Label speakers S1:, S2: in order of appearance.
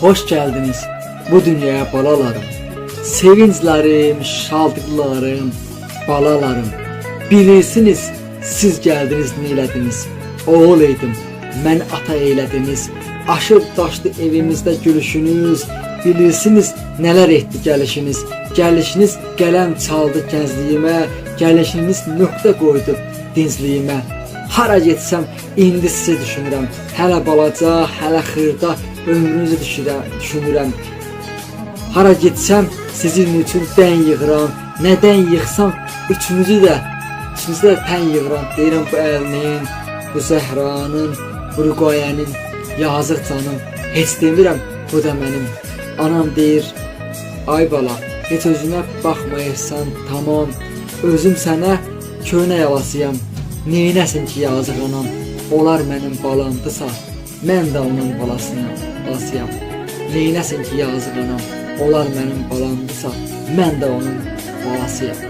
S1: hoş geldiniz bu dünyaya balalarım. Sevinçlerim, şaldıklarım, balalarım. Bilirsiniz siz geldiniz neylədiniz. Oğul idim, mən ata eylədiniz. Aşıb daşdı evimizdə gülüşünüz. Bilirsiniz nələr etdi gəlişiniz. Gəlişiniz qələm çaldı gəzliyimə, gəlişiniz nöqtə qoydu dincliyimə. Hara getsəm indi sizi düşünürəm. Hələ balaca, hələ xırda ömrünüzü düşünürəm. Hara getsəm sizin üçün dən yığıram. Nədən yığsam üçünüzü də üçünüzü də tən yığıram. Deyirəm bu əlinin, bu Zəhranın, bu Rüqayənin yazıq canım. Heç demirəm bu da mənim. Anam deyir, ay bala, heç özünə baxmayırsan, tamam. Özüm sənə köynə yalasıyam. Neynəsin ki yazıq anam? Onlar mənim balamdısa, mən də onun balasıyam, balasıyam. Neynəsin ki yazıq anam? Onlar mənim balamdısa, mən də onun balasıyam.